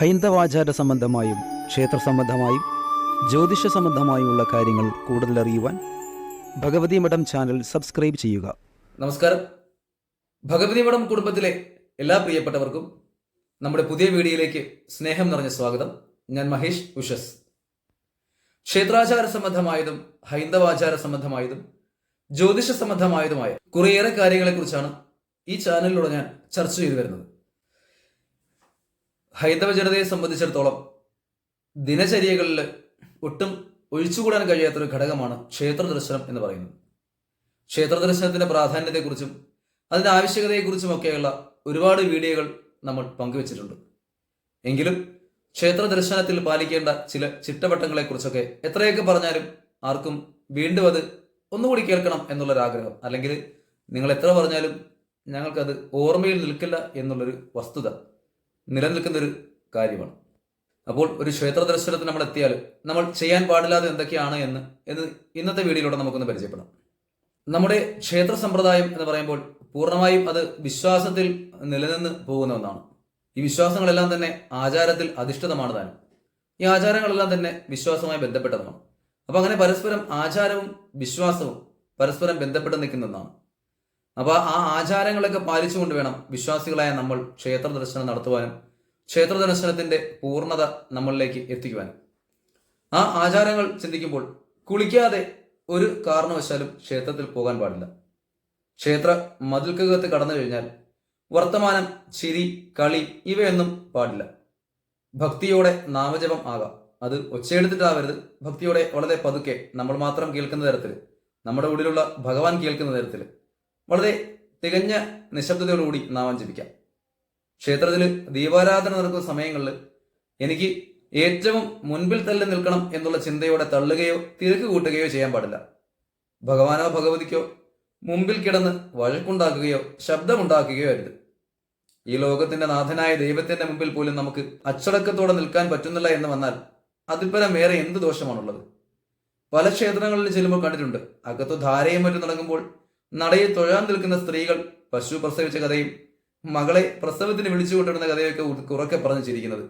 ഹൈന്ദവാചാര സംബന്ധമായും ക്ഷേത്ര സംബന്ധമായും ജ്യോതിഷ സംബന്ധമായുമുള്ള കാര്യങ്ങൾ കൂടുതൽ അറിയുവാൻ ഭഗവതി മഠം ചാനൽ സബ്സ്ക്രൈബ് ചെയ്യുക. നമസ്കാരം. ഭഗവതി മഠം കുടുംബത്തിലെ എല്ലാ പ്രിയപ്പെട്ടവർക്കും നമ്മുടെ പുതിയ വീഡിയോയിലേക്ക് സ്നേഹം നിറഞ്ഞ സ്വാഗതം. ഞാൻ മഹേഷ് ഉഷസ്. ക്ഷേത്രാചാര സംബന്ധമായതും ഹൈന്ദവാചാര സംബന്ധമായതും ജ്യോതിഷ സംബന്ധമായതുമായ കുറേയേറെ കാര്യങ്ങളെക്കുറിച്ചാണ് ഈ ചാനലിലൂടെ ഞാൻ ചർച്ച ചെയ്തു വരുന്നത്. ഹൈന്ദവ ജനതയെ സംബന്ധിച്ചിടത്തോളം ദിനചര്യകളിൽ ഒട്ടും ഒഴിച്ചുകൂടാൻ കഴിയാത്തൊരു ഘടകമാണ് ക്ഷേത്ര ദർശനം എന്ന് പറയുന്നത്. ക്ഷേത്ര ദർശനത്തിന്റെ പ്രാധാന്യത്തെക്കുറിച്ചും അതിന്റെ ആവശ്യകതയെക്കുറിച്ചുമൊക്കെയുള്ള ഒരുപാട് വീഡിയോകൾ നമ്മൾ പങ്കുവച്ചിട്ടുണ്ട്. എങ്കിലും ക്ഷേത്ര ദർശനത്തിൽ പാലിക്കേണ്ട ചില ചിട്ടവട്ടങ്ങളെക്കുറിച്ചൊക്കെ എത്രയൊക്കെ പറഞ്ഞാലും ആർക്കും വീണ്ടും അത് ഒന്നുകൂടി കേൾക്കണം എന്നുള്ളൊരാഗ്രഹം. അല്ലെങ്കിൽ നിങ്ങൾ എത്ര പറഞ്ഞാലും ഞങ്ങൾക്കത് ഓർമ്മയിൽ നിൽക്കില്ല എന്നുള്ളൊരു വസ്തുത. നിലനിൽക്കുന്ന ഒരു കാര്യമാണ്. അപ്പോൾ ഒരു ക്ഷേത്ര ദർശനത്തിന് നമ്മൾ എത്തിയാൽ നമ്മൾ ചെയ്യാൻ പാടില്ലാതെ എന്തൊക്കെയാണ് എന്ന് എന്ന് ഇന്നത്തെ വീഡിയോയിലൂടെ നമുക്കൊന്ന് പരിചയപ്പെടാം. നമ്മുടെ ക്ഷേത്ര സമ്പ്രദായം എന്ന് പറയുമ്പോൾ പൂർണമായും അത് വിശ്വാസത്തിൽ നിലനിന്ന് പോകുന്ന ഒന്നാണ്. ഈ വിശ്വാസങ്ങളെല്ലാം തന്നെ ആചാരത്തിൽ അധിഷ്ഠിതമാണ് താനും. ഈ ആചാരങ്ങളെല്ലാം തന്നെ വിശ്വാസവുമായി ബന്ധപ്പെട്ടതാണ് അപ്പൊ അങ്ങനെ പരസ്പരം ആചാരവും വിശ്വാസവും പരസ്പരം ബന്ധപ്പെട്ട് നിൽക്കുന്ന ഒന്നാണ്. അപ്പൊ ആ ആചാരങ്ങളൊക്കെ പാലിച്ചുകൊണ്ട് വേണം വിശ്വാസികളായ നമ്മൾ ക്ഷേത്ര ദർശനം നടത്തുവാനും ക്ഷേത്ര ദർശനത്തിന്റെ പൂർണത നമ്മളിലേക്ക് എത്തിക്കുവാനും. ആ ആചാരങ്ങൾ ചിന്തിക്കുമ്പോൾ കുളിക്കാതെ ഒരു കാരണവശാലും ക്ഷേത്രത്തിൽ പോകാൻ പാടില്ല. ക്ഷേത്ര മതിൽക്കകത്ത് കടന്നു കഴിഞ്ഞാൽ വർത്തമാനം ചിരി കളി ഇവയൊന്നും പാടില്ല. ഭക്തിയോടെ നാമജപം ആകാം. അത് ഒച്ചയെടുത്തിട്ടാവരുത്. ഭക്തിയോടെ വളരെ പതുക്കെ നമ്മൾ മാത്രം കേൾക്കുന്ന തരത്തിൽ നമ്മുടെ ഉള്ളിലുള്ള ഭഗവാൻ കേൾക്കുന്ന തരത്തിൽ. വളരെ തികഞ്ഞ നിശബ്ദതയോടുകൂടി നാമം ജപിക്കാം. ക്ഷേത്രത്തിൽ ദീപാരാധന നടക്കുന്ന സമയങ്ങളിൽ എനിക്ക് ഏറ്റവും മുൻപിൽ തള്ളി നിൽക്കണം എന്നുള്ള ചിന്തയോടെ തള്ളുകയോ തിരക്ക് കൂട്ടുകയോ ചെയ്യാൻ പാടില്ല. ഭഗവാനോ ഭഗവതിക്കോ മുമ്പിൽ കിടന്ന് വഴക്കുണ്ടാക്കുകയോ ശബ്ദമുണ്ടാക്കുകയോ അരുത്. ഈ ലോകത്തിന്റെ നാഥനായ ദൈവത്തിന്റെ മുമ്പിൽ പോലും നമുക്ക് അച്ചടക്കത്തോടെ നിൽക്കാൻ പറ്റുന്നില്ല എന്ന് വന്നാൽ അതിൽ വേറെ എന്ത് ദോഷമാണുള്ളത്? പല ക്ഷേത്രങ്ങളിൽ ചെല്ലുമ്പോൾ കണ്ടിട്ടുണ്ട്. അകത്തു ധാരയും മറ്റും നടക്കുമ്പോൾ നടയിൽ തൊഴാൻ നിൽക്കുന്ന സ്ത്രീകൾ പശു പ്രസവിച്ച കഥയും മകളെ പ്രസവത്തിന് വിളിച്ചു കൊണ്ടിരുന്ന കഥയൊക്കെ ഉറക്കെ പറഞ്ഞു ചിരിക്കുന്നത്.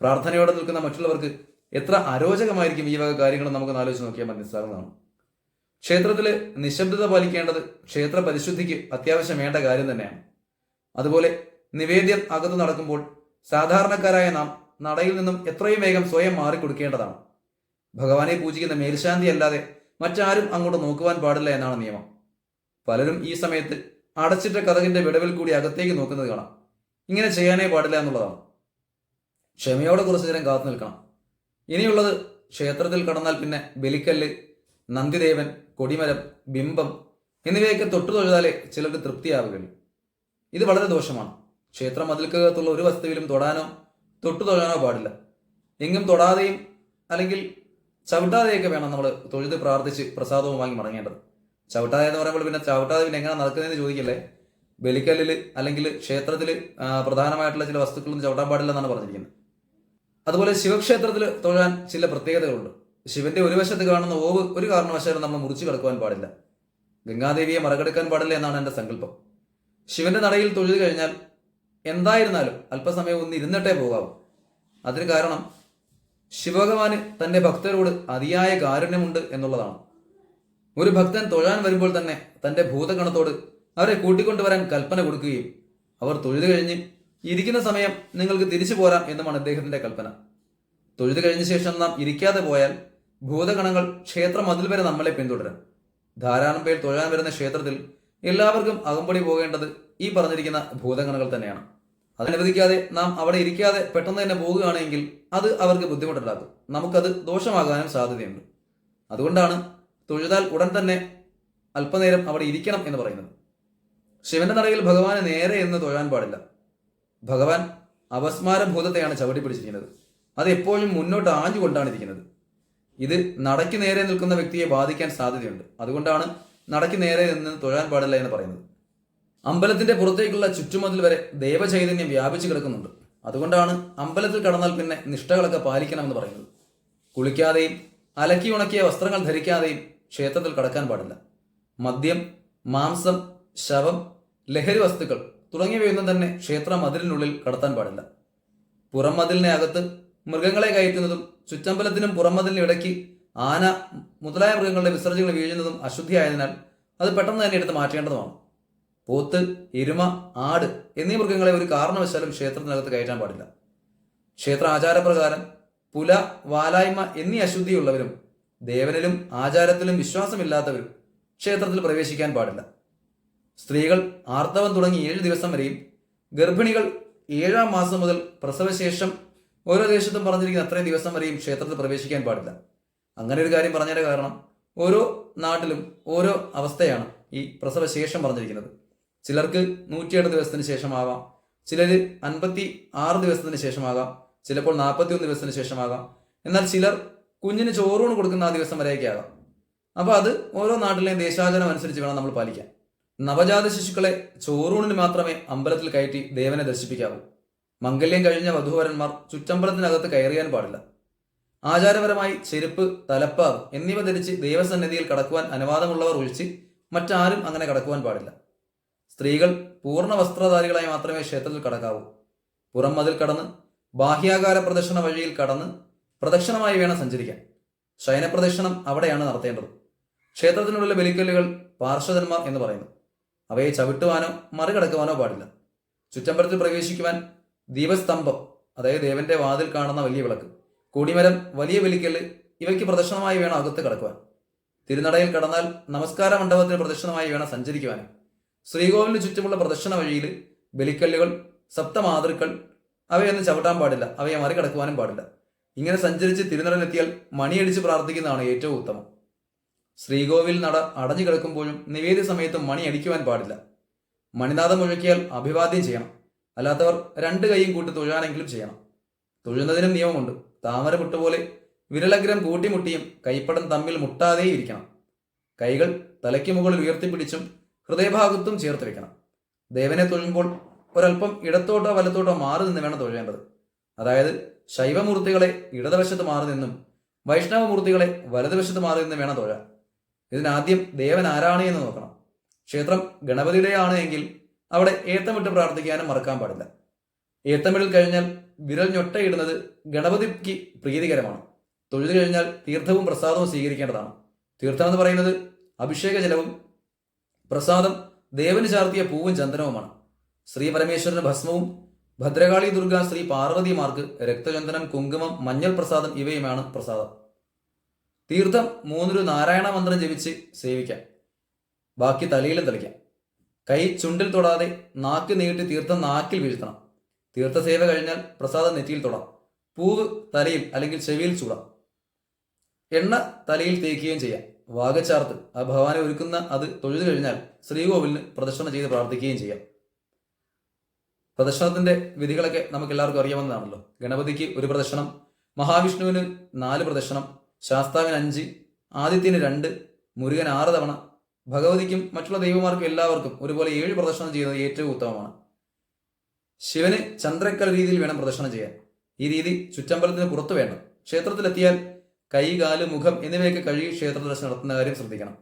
പ്രാർത്ഥനയോടെ നിൽക്കുന്ന മറ്റുള്ളവർക്ക് എത്ര അരോചകമായിരിക്കും ഈ വക കാര്യങ്ങൾ നമുക്ക് ആലോചിച്ച് നോക്കിയാൽ മനസ്സിലാകുന്നതാണ് ക്ഷേത്രത്തിൽ നിശബ്ദത പാലിക്കേണ്ടത് ക്ഷേത്ര പരിശുദ്ധിക്ക് അത്യാവശ്യം വേണ്ട കാര്യം തന്നെയാണ്. അതുപോലെ നിവേദ്യം അകത്ത് നടക്കുമ്പോൾ സാധാരണക്കാരായ നാം നടയിൽ നിന്നും എത്രയും വേഗം സ്വയം മാറിക്കൊടുക്കേണ്ടതാണ്. ഭഗവാനെ പൂജിക്കുന്ന മേൽശാന്തി അല്ലാതെ മറ്റാരും അങ്ങോട്ട് നോക്കുവാൻ പാടില്ല എന്നാണ് നിയമം. പലരും ഈ സമയത്ത് അടച്ചിട്ട കഥകിന്റെ വിടവിൽ കൂടി അകത്തേക്ക് നോക്കുന്നത് കാണാം. ഇങ്ങനെ ചെയ്യാനേ പാടില്ല എന്നുള്ളതാണ്. ക്ഷമയോടെ കുറച്ചു നേരം കാത്തു നിൽക്കണം. ഇനിയുള്ളത് ക്ഷേത്രത്തിൽ കടന്നാൽ പിന്നെ ബലിക്കല്ല് നന്ദിദേവൻ കൊടിമരം ബിംബം എന്നിവയൊക്കെ തൊട്ടു തൊഴുതാലേ ചിലർക്ക് തൃപ്തിയാവുകയുള്ളൂ. ഇത് വളരെ ദോഷമാണ്. ക്ഷേത്രം അതിൽക്കകത്തുള്ള ഒരു വസ്തുവിലും തൊടാനോ തൊട്ടു തൊഴാനോ പാടില്ല. എങ്ങും തൊടാതെയും അല്ലെങ്കിൽ ചവിട്ടാതെയൊക്കെ വേണം നമ്മൾ തൊഴുത് പ്രാർത്ഥിച്ച് പ്രസാദവും വാങ്ങി മടങ്ങേണ്ടത്. ചവിട്ടാതെ എന്ന് പറയുമ്പോൾ പിന്നെ ചവിട്ടാതെ പിന്നെ എങ്ങനെ നടക്കുന്നതെന്ന് ചോദിക്കല്ലേ? ബലിക്കല്ലിൽ അല്ലെങ്കിൽ ക്ഷേത്രത്തിൽ പ്രധാനമായിട്ടുള്ള ചില വസ്തുക്കളൊന്നും ചവിട്ടാൻ പാടില്ല എന്നാണ് പറഞ്ഞിരിക്കുന്നത്. അതുപോലെ ശിവക്ഷേത്രത്തിൽ തൊഴാൻ ചില പ്രത്യേകതകളുണ്ട്. ശിവന്റെ ഒരു വശത്ത് കാണുന്ന ഓവ് ഒരു കാരണവശാലും നമ്മൾ മുറിച്ചു കിടക്കുവാൻ പാടില്ല. ഗംഗാദേവിയെ മറകെടുക്കാൻ പാടില്ല എന്നാണ് എന്റെ സങ്കല്പം. ശിവന്റെ നടയിൽ തൊഴുതു കഴിഞ്ഞാൽ എന്തായിരുന്നാലും അല്പസമയം ഒന്ന് ഇരുന്നിട്ടേ പോകാവൂ. അതിന് കാരണം ശിവഭഗവാന് തന്റെ ഭക്തരോട് അതിയായ കാരുണ്യമുണ്ട് എന്നുള്ളതാണ്. ഒരു ഭക്തൻ തൊഴാൻ വരുമ്പോൾ തന്നെ തന്റെ ഭൂതഗണത്തോട് അവരെ കൂട്ടിക്കൊണ്ടുവരാൻ കൽപ്പന കൊടുക്കുകയും അവർ തൊഴുതു കഴിഞ്ഞ് ഇരിക്കുന്ന സമയം നിങ്ങൾക്ക് തിരിച്ചു പോരാം എന്നുമാണ് അദ്ദേഹത്തിന്റെ കൽപ്പന. തൊഴുതു കഴിഞ്ഞ ശേഷം നാം ഇരിക്കാതെ പോയാൽ ഭൂതഗണങ്ങൾ ക്ഷേത്രം അതിൽ വരെ നമ്മളെ പിന്തുടരും. ധാരാളം പേർ തൊഴാൻ വരുന്ന ക്ഷേത്രത്തിൽ എല്ലാവർക്കും അകമ്പടി പോകേണ്ടത് ഈ പറഞ്ഞിരിക്കുന്ന ഭൂതഗണങ്ങൾ തന്നെയാണ്. അതനുവദിക്കാതെ നാം അവിടെ ഇരിക്കാതെ പെട്ടെന്ന് തന്നെ പോകുകയാണെങ്കിൽ അത് അവർക്ക് ബുദ്ധിമുട്ടുണ്ടാക്കും. നമുക്കത് ദോഷമാകാനും സാധ്യതയുണ്ട്. അതുകൊണ്ടാണ് തൊഴുതാൽ ഉടൻ തന്നെ അല്പനേരം അവിടെ ഇരിക്കണം എന്ന് പറയുന്നത്. ശിവന്റെ നടയിൽ ഭഗവാന് നേരെ എന്ന് തൊഴാൻ പാടില്ല. ഭഗവാൻ അപസ്മാരഭൂതത്തെയാണ് ചവിട്ടി പിടിച്ചിരിക്കുന്നത്. അത് എപ്പോഴും മുന്നോട്ട് ആഞ്ഞുകൊണ്ടാണ് ഇരിക്കുന്നത്. ഇത് നടയ്ക്ക് നേരെ നിൽക്കുന്ന വ്യക്തിയെ ബാധിക്കാൻ സാധ്യതയുണ്ട്. അതുകൊണ്ടാണ് നടയ്ക്ക് നേരെ നിന്ന് തൊഴാൻ പാടില്ല എന്ന് പറയുന്നത്. അമ്പലത്തിന്റെ പുറത്തേക്കുള്ള ചുറ്റുമതിൽ വരെ ദേവചൈതന്യം വ്യാപിച്ചു കിടക്കുന്നുണ്ട്. അതുകൊണ്ടാണ് അമ്പലത്തിൽ കടന്നാൽ പിന്നെ നിഷ്ഠകളൊക്കെ പാലിക്കണമെന്ന് പറയുന്നത്. കുളിക്കാതെയും അലക്കി ഉണക്കിയ വസ്ത്രങ്ങൾ ധരിക്കാതെയും ക്ഷേത്രത്തിൽ കടക്കാൻ പാടില്ല. മദ്യം മാംസം ശവം ലഹരി വസ്തുക്കൾ തുടങ്ങിയവയൊന്നും തന്നെ ക്ഷേത്ര മതിലിനുള്ളിൽ കടത്താൻ പാടില്ല. പുറം മതിലിനെ അകത്ത് മൃഗങ്ങളെ കയറ്റുന്നതും ചുറ്റമ്പലത്തിനും പുറം മതിലിനും ഇടയ്ക്ക് ആന മുതലായ മൃഗങ്ങളുടെ വിസർജ്യങ്ങൾ വീഴുന്നതും അശുദ്ധിയായതിനാൽ അത് പെട്ടെന്ന് തന്നെ എടുത്ത് മാറ്റേണ്ടതുമാണ്. പോത്ത് എരുമ ആട് എന്നീ മൃഗങ്ങളെ ഒരു കാരണവശാലും ക്ഷേത്രത്തിനകത്ത് കയറ്റാൻ പാടില്ല. ക്ഷേത്ര ആചാരപ്രകാരം പുല വാലായ്മ എന്നീ അശുദ്ധിയുള്ളവരും ദേവനിലും ആചാരത്തിലും വിശ്വാസമില്ലാത്തവരും ക്ഷേത്രത്തിൽ പ്രവേശിക്കാൻ പാടില്ല. സ്ത്രീകൾ ആർത്തവം തുടങ്ങി ഏഴ് ദിവസം വരെയും ഗർഭിണികൾ ഏഴാം മാസം മുതൽ പ്രസവശേഷം ഓരോ ദേശത്തും പറഞ്ഞിരിക്കുന്ന അത്രയും ദിവസം വരെയും ക്ഷേത്രത്തിൽ പ്രവേശിക്കാൻ പാടില്ല. അങ്ങനെ ഒരു കാര്യം പറഞ്ഞതിന്റെ കാരണം ഓരോ നാട്ടിലും ഓരോ അവസ്ഥയാണ് ഈ പ്രസവശേഷം പറഞ്ഞിരിക്കുന്നത്. ചിലർക്ക് നൂറ്റിയെട്ട് ദിവസത്തിന് ശേഷമാവാം ചിലർ അൻപത്തി ആറ് ദിവസത്തിന് ശേഷമാകാം ചിലപ്പോൾ നാൽപ്പത്തി ഒന്ന് ദിവസത്തിന് ശേഷമാകാം. എന്നാൽ ചിലർ കുഞ്ഞിന് ചോറൂണ് കൊടുക്കുന്ന ആ ദിവസം വരെയൊക്കെ ആകാം. അപ്പോൾ അത് ഓരോ നാട്ടിലെയും ദേശാചാരം അനുസരിച്ച് വേണം നമ്മൾ പാലിക്കാൻ. നവജാത ശിശുക്കളെ ചോറൂണിന് മാത്രമേ അമ്പലത്തിൽ കയറ്റി ദേവനെ ദർശിപ്പിക്കാവൂ. മംഗല്യം കഴിഞ്ഞ വധൂവരന്മാർ ചുറ്റമ്പലത്തിനകത്ത് കയറിയാൻ പാടില്ല. ആചാരപരമായി ചെരുപ്പ് തലപ്പാവ് എന്നിവ ധരിച്ച് ദേവസന്നിധിയിൽ കടക്കുവാൻ അനുവാദമുള്ളവർ ഒഴിച്ച് മറ്റാരും അങ്ങനെ കടക്കുവാൻ പാടില്ല. സ്ത്രീകൾ പൂർണ വസ്ത്രധാരികളായി മാത്രമേ ക്ഷേത്രത്തിൽ കടക്കാവൂ. പുറം മതിൽ കടന്ന് ബാഹ്യാകാര പ്രദർശന വഴിയിൽ കടന്ന് പ്രദക്ഷിണമായി വേണം സഞ്ചരിക്കാൻ. ശയനപ്രദക്ഷിണം അവിടെയാണ് നടത്തേണ്ടത്. ക്ഷേത്രത്തിനുള്ളിലെ ബലിക്കല്ലുകൾ പാർശ്വതന്മാർ എന്ന് പറയുന്നു. അവയെ ചവിട്ടുവാനോ മറികടക്കുവാനോ പാടില്ല. ചുറ്റമ്പലത്തിൽ പ്രവേശിക്കുവാൻ ദീപസ്തംഭം അതായത് ദേവന്റെ വാതിൽ കാണുന്ന വലിയ വിളക്ക് കൊടിമരം വലിയ ബലിക്കല്ല് ഇവയ്ക്ക് പ്രദക്ഷിണമായി വേണം അകത്ത് കടക്കുവാൻ. തിരുനടയിൽ കടന്നാൽ നമസ്കാര മണ്ഡപത്തിന് പ്രദക്ഷിണമായി വേണം സഞ്ചരിക്കുവാനും. ശ്രീകോവിലിന് ചുറ്റുമുള്ള പ്രദക്ഷിണ വഴിയിൽ ബലിക്കല്ലുകൾ സപ്തമാതൃക്കൾ അവയൊന്നും ചവിട്ടാൻ പാടില്ല. അവയെ മറികടക്കുവാനും പാടില്ല. ഇങ്ങനെ സഞ്ചരിച്ച് തിരുനടനെത്തിയാൽ മണിയടിച്ച് പ്രാർത്ഥിക്കുന്നതാണ് ഏറ്റവും ഉത്തമം. ശ്രീകോവിൽ നട അടഞ്ഞു കിടക്കുമ്പോഴും നിവേദ്യ സമയത്തും മണി അടിക്കുവാൻ പാടില്ല. മണിനാഥം മുഴക്കിയാൽ അഭിവാദ്യം ചെയ്യണം. അല്ലാത്തവർ രണ്ട് കൈയും കൂട്ടി തൊഴാനെങ്കിലും ചെയ്യണം. തൊഴുന്നതിനും നിയമമുണ്ട്. താമര മുട്ടുപോലെ വിരലഗ്രം കൂട്ടിമുട്ടിയും കൈപ്പടം തമ്മിൽ മുട്ടാതെ ഇരിക്കണം കൈകൾ തലയ്ക്ക് മുകളിൽ ഉയർത്തിപ്പിടിച്ചും ഹൃദയഭാഗത്തും ചേർത്ത് വെക്കണം ദേവനെ തൊഴുമ്പോൾ ഒരല്പം ഇടത്തോട്ടോ വലത്തോട്ടോ മാറി നിന്ന് വേണം തൊഴേണ്ടത്. അതായത് ശൈവമൂർത്തികളെ ഇടതുവശത്ത് മാറി നിന്നും വൈഷ്ണവമൂർത്തികളെ വലതുവശത്ത് മാറി നിന്നും വേണം തൊഴാൻ. ഇതിനാദ്യം ദേവൻ ആരാണ് എന്ന് നോക്കണം. ക്ഷേത്രം ഗണപതിയുടെയാണ് എങ്കിൽ അവിടെ ഏത്തമിട്ട് പ്രാർത്ഥിക്കാനും മറക്കാൻ പാടില്ല. ഏത്തമിടൽ കഴിഞ്ഞാൽ വിരൽ ഞൊട്ടയിടുന്നത് ഗണപതിക്ക് പ്രീതികരമാണ്. തൊഴുതു കഴിഞ്ഞാൽ തീർത്ഥവും പ്രസാദവും സ്വീകരിക്കേണ്ടതാണ്. തീർത്ഥം എന്ന് പറയുന്നത് അഭിഷേക ജലവും പ്രസാദം ദേവന് ചാർത്തിയ പൂവും ചന്ദനവുമാണ്. ശ്രീ പരമേശ്വരന് ഭസ്മവും ഭദ്രകാളി ദുർഗ ശ്രീ പാർവതിമാർക്ക് രക്തചന്ദനം കുങ്കുമം മഞ്ഞൾ പ്രസാദം ഇവയുമാണ് പ്രസാദം. തീർത്ഥം മൂന്നൊരു നാരായണ മന്ത്രം ജപിച്ച് സേവിക്കാം. ബാക്കി തലയിലും തളിക്കാം. കൈ ചുണ്ടിൽ തൊടാതെ നാക്ക് നീട്ടി തീർത്ഥം നാക്കിൽ വീഴ്ത്തണം. തീർത്ഥസേവ കഴിഞ്ഞാൽ പ്രസാദം നെറ്റിയിൽ തൊടാം. പൂവ് തലയിൽ അല്ലെങ്കിൽ ചെവിയിൽ ചൂടാം. എണ്ണ തലയിൽ തേക്കുകയും ചെയ്യാം. വാഗച്ചാർത്ത്. ആ ഭഗവാനെ ഒരുക്കുന്ന അത് തൊഴുതു കഴിഞ്ഞാൽ ശ്രീകോവിലിന് പ്രദക്ഷിണം ചെയ്ത് പ്രാർത്ഥിക്കുകയും ചെയ്യാം. പ്രദക്ഷിണത്തിന്റെ വിധികളൊക്കെ നമുക്ക് എല്ലാവർക്കും അറിയാവുന്നതാണല്ലോ. ഗണപതിക്ക് ഒരു പ്രദക്ഷിണം മഹാവിഷ്ണുവിന് നാല് പ്രദക്ഷിണം ശാസ്താവിന് അഞ്ച് ആദിത്യന് രണ്ട് മുരുകൻ ആറ് തവണ ഭഗവതിക്കും മറ്റുള്ള ദൈവമാർക്കും എല്ലാവർക്കും ഒരുപോലെ ഏഴ് പ്രദക്ഷിണം ചെയ്യുന്നത് ഏറ്റവും ഉത്തമമാണ്. ശിവന് ചന്ദ്രക്കൽ രീതിയിൽ വേണം പ്രദക്ഷിണം ചെയ്യാൻ. ഈ രീതി ചുറ്റമ്പലത്തിന് പുറത്തു വേണം. ക്ഷേത്രത്തിലെത്തിയാൽ കൈ കാൽ മുഖം എന്നിവയൊക്കെ കഴുകി ക്ഷേത്ര ദർശനം നടത്തുന്ന കാര്യം ശ്രദ്ധിക്കണം.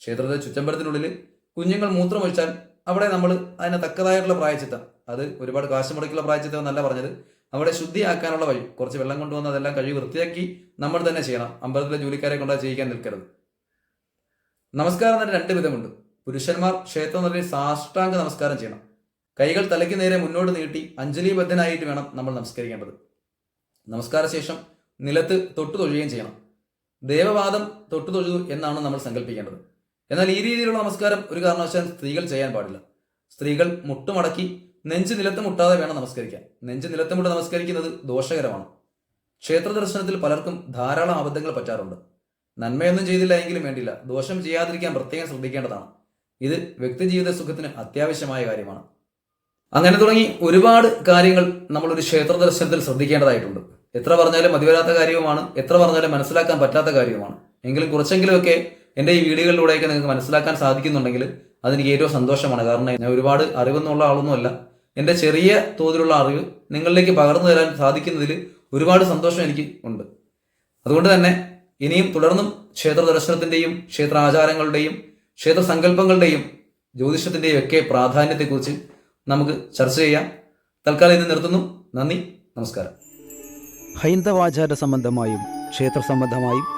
ക്ഷേത്രത്തിലെ ചുറ്റമ്പലത്തിനുള്ളിൽ കുഞ്ഞുങ്ങൾ മൂത്രമൊഴിച്ചാൽ അവിടെ നമ്മൾ അതിന് തക്കതായിട്ടുള്ള പ്രായച്ചിത്തം. അത് ഒരുപാട് കാശ് മുടക്കിയുള്ള പ്രായച്ചിത്തം എന്നല്ല പറഞ്ഞത്. അവിടെ ശുദ്ധിയാക്കാനുള്ള വഴി കുറച്ച് വെള്ളം കൊണ്ടുവന്ന് അതെല്ലാം കഴുകി വൃത്തിയാക്കി നമ്മൾ തന്നെ ചെയ്യണം. അമ്പലത്തിലെ ജോലിക്കാരെ കൊണ്ട് ചെയ്യിക്കാൻ നിൽക്കരുത്. നമസ്കാരം തന്നെ രണ്ട് വിധമുണ്ട്. പുരുഷന്മാർ ക്ഷേത്രം ക്ഷേത്രനിലയിൽ സാഷ്ടാംഗ നമസ്കാരം ചെയ്യണം. കൈകൾ തലയ്ക്ക് നേരെ മുന്നോട്ട് നീട്ടി അഞ്ജലിബദ്ധനായിട്ട് വേണം നമ്മൾ നമസ്കരിക്കേണ്ടത്. നമസ്കാര ശേഷം നിലത്ത് തൊട്ടു തൊഴുകയും ചെയ്യണം. ദേവവാദം തൊട്ടു തൊഴുതു എന്നാണ് നമ്മൾ സങ്കല്പിക്കേണ്ടത്. എന്നാൽ ഈ രീതിയിലുള്ള നമസ്കാരം ഒരു കാരണവശാലും സ്ത്രീകൾ ചെയ്യാൻ പാടില്ല. സ്ത്രീകൾ മുട്ടുമടക്കി നെഞ്ച് നിലത്ത് മുട്ടാതെ വേണം നമസ്കരിക്കാൻ. നെഞ്ച് നിലത്ത് മുട്ട് നമസ്കരിക്കുന്നത് ദോഷകരമാണ്. ക്ഷേത്ര ദർശനത്തിൽ പലർക്കും ധാരാളം അബദ്ധങ്ങൾ പറ്റാറുണ്ട്. നന്മയൊന്നും ചെയ്തില്ല എങ്കിലും വേണ്ടില്ല. ദോഷം ചെയ്യാതിരിക്കാൻ പ്രത്യേകം ശ്രദ്ധിക്കേണ്ടതാണ്. ഇത് വ്യക്തിജീവിത സുഖത്തിന് അത്യാവശ്യമായ കാര്യമാണ്. അങ്ങനെ തുടങ്ങി ഒരുപാട് കാര്യങ്ങൾ നമ്മളൊരു ക്ഷേത്ര ദർശനത്തിൽ ശ്രദ്ധിക്കേണ്ടതായിട്ടുണ്ട്. എത്ര പറഞ്ഞാലും മതിവരാത്ത കാര്യവുമാണ്. എത്ര പറഞ്ഞാലും മനസ്സിലാക്കാൻ പറ്റാത്ത കാര്യവുമാണ്. എങ്കിലും കുറച്ചെങ്കിലുമൊക്കെ എന്റെ ഈ വീഡിയോകളിലൂടെയൊക്കെ നിങ്ങൾക്ക് മനസ്സിലാക്കാൻ സാധിക്കുന്നുണ്ടെങ്കിൽ അതെനിക്ക് ഏറ്റവും സന്തോഷമാണ്. കാരണം ഞാൻ ഒരുപാട് അറിവെന്നുള്ള ആളൊന്നുമല്ല. എന്റെ ചെറിയ തോതിലുള്ള അറിവ് നിങ്ങളിലേക്ക് പകർന്നു തരാൻ സാധിക്കുന്നതിൽ ഒരുപാട് സന്തോഷം എനിക്ക് ഉണ്ട്. അതുകൊണ്ട് തന്നെ ഇനിയും തുടർന്നും ക്ഷേത്ര ദർശനത്തിന്റെയും ക്ഷേത്ര ആചാരങ്ങളുടെയും ക്ഷേത്ര സങ്കല്പങ്ങളുടെയും ജ്യോതിഷത്തിന്റെയും ഒക്കെ പ്രാധാന്യത്തെക്കുറിച്ച് നമുക്ക് ചർച്ച ചെയ്യാം. തൽക്കാലം ഇത് നിർത്തുന്നു. നന്ദി. നമസ്കാരം. ഹൈന്ദവാചാര സംബന്ധമായും ക്ഷേത്ര സംബന്ധമായും